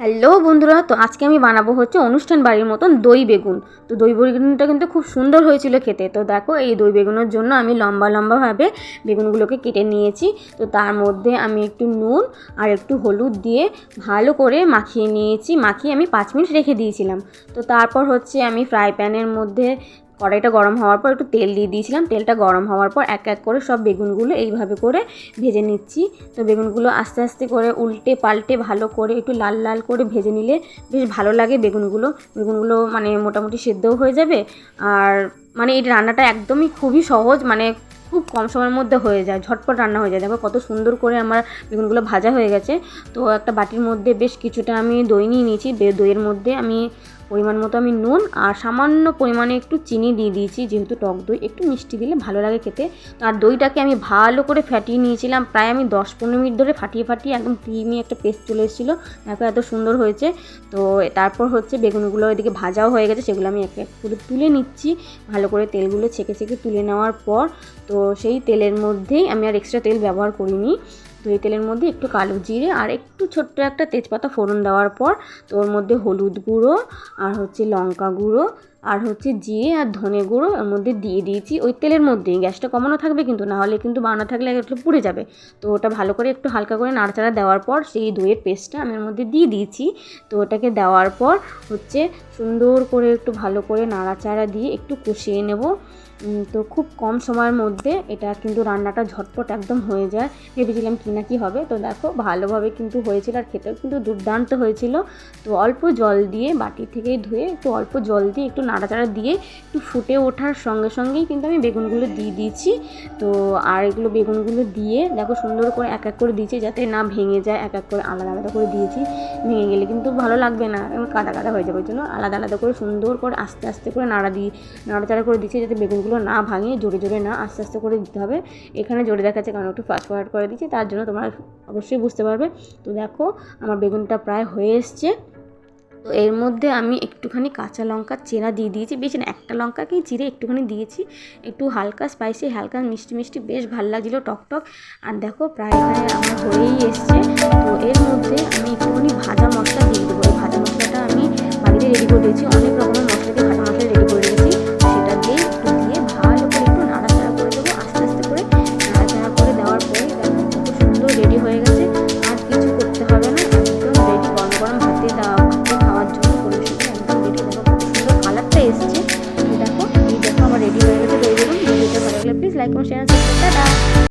Hello বন্ধুরা, তো আজকে আমি বানাবো হচ্ছে অনুষ্ঠান বাড়ির মতন দই বেগুন। তো দই বেগুনটা কিন্তু খুব সুন্দর হয়েছিল খেতে। তো দেখো, এই দই বেগুনের জন্য আমি লম্বা লম্বাভাবে বেগুনগুলোকে কেটে নিয়েছি। তো তার মধ্যে আমি একটু নুন আর একটু হলুদ দিয়ে ভালো করে মাখিয়ে নিয়েছি। মাখিয়ে আমি পাঁচ মিনিট রেখে দিয়েছিলাম। তো তারপর হচ্ছে আমি ফ্রাই প্যানের মধ্যে কড়াইটা গরম হওয়ার পর একটু তেল দিয়ে দিয়েছিলাম। তেলটা গরম হওয়ার পর এক এক করে সব বেগুনগুলো এইভাবে করে ভেজে নিচ্ছি। তো বেগুনগুলো আস্তে আস্তে করে উল্টে পাল্টে ভালো করে একটু লাল লাল করে ভেজে নিলে বেশ ভালো লাগে বেগুনগুলো। বেগুনগুলো মানে মোটামুটি সেদ্ধও হয়ে যাবে। আর মানে এই রান্নাটা একদমই খুবই সহজ মানে খুব কম সময়ের মধ্যে হয়ে যায়, ঝটপট রান্না হয়ে যায়। দেখো কত সুন্দর করে আমার বেগুনগুলো ভাজা হয়ে গেছে। তো একটা বাটির মধ্যে বেশ কিছুটা আমি দই নিয়ে নিয়েছি। দইয়ের মধ্যে আমি পরিমাণ মতো আমি নুন আর সামান্য পরিমাণে একটু চিনি দিয়ে দিয়েছি, যেহেতু টক দই। একটু মিষ্টি দিলে ভালো লাগে খেতে। আর দইটাকে আমি ভালো করে ফাটিয়ে নিয়েছিলাম, প্রায় আমি দশ পনেরো মিনিট ধরে ফাটিয়ে ফাটিয়ে একদম ক্রিমি একটা পেস্ট চলে এসেছিল। দেখো এত সুন্দর হয়েছে। তো তারপর হচ্ছে বেগুনগুলো এদিকে ভাজাও হয়ে গেছে, সেগুলো আমি এক এক করে তুলে নিচ্ছি। ভালো করে তেলগুলো ছেঁকে ছেঁকে তুলে নেওয়ার পর, তো সেই তেলের মধ্যেই আমি আর এক্সট্রা তেল ব্যবহার করিনি। তো তেলের মধ্যে একটু কালো জিরে আর একটু ছোট্ট একটা তেজপাতা ফোড়ন দেওয়ার পর তো ওর মধ্যে হলুদ গুঁড়ো আর হচ্ছে লঙ্কা গুঁড়ো আর হচ্ছে জিরে আর ধনে গুঁড়ো এর মধ্যে দিয়ে দিয়েছি। ওই তেলের মধ্যেই গ্যাসটা কমানো থাকবে কিন্তু না হলে কিন্তু বানানো থাকলে একটু পুড়ে যাবে। তো ওটা ভালো করে একটু হালকা করে নাড়াচাড়া দেওয়ার পর সেই দইয়ের পেস্টটা আমি এর মধ্যে দিয়ে দিয়েছি। তো ওটাকে দেওয়ার পর হচ্ছে সুন্দর করে একটু ভালো করে নাড়াচাড়া দিয়ে একটু কষিয়ে নেব। তো খুব কম সময়ের মধ্যে এটা কিন্তু রান্নাটা ঝটপট একদম হয়ে যায়। ভেবেছিলাম কি না কি হবে। তো দেখো, ভালোভাবে কিন্তু হয়েছিল আর খেতেও কিন্তু দুর্দান্ত হয়েছিল। তো অল্প জল দিয়ে বাটি থেকেই ধুয়ে একটু অল্প জল দিয়ে একটু নাড়াচাড়া দিয়ে একটু ফুটে ওঠার সঙ্গে সঙ্গেই কিন্তু আমি বেগুনগুলো দিয়ে দিয়েছি। তো আর এগুলো বেগুনগুলো দিয়ে দেখো সুন্দর করে এক এক করে দিয়েছি যাতে না ভেঙে যায়, এক এক করে আলাদা আলাদা করে দিয়েছি। ভেঙে গেলে কিন্তু ভালো লাগবে না কাদা কাদা হয়ে যাবে জন্য আলাদা আলাদা করে সুন্দর করে আস্তে আস্তে করে নাড়া দিয়ে, নাড়াচাড়া করে দিচ্ছি যাতে বেগুনগুলো না ভাঙে, জোরে জোরে না আস্তে আস্তে করে দিতে হবে। এখানে জোরে দেখাচ্ছে কারণ একটু ফাস্ট ফরওয়ার্ড করে দিচ্ছি তার জন্য তোমরা অবশ্যই বুঝতে পারবে। তো দেখো আমার বেগুনটা প্রায় হয়ে এসছে। তো এর মধ্যে আমি একটুখানি কাঁচা লঙ্কা চেরা দিয়ে দিয়েছি। বেশ একটা লঙ্কাকেই চিরে একটুখানি দিয়েছি। একটু হালকা স্পাইসি হালকা মিষ্টি মিষ্টি, বেশ ভালো লাগছিল টক টক আর দেখো, প্রায় এখানে আমার হয়েই এসছে। 来贡献，拜拜。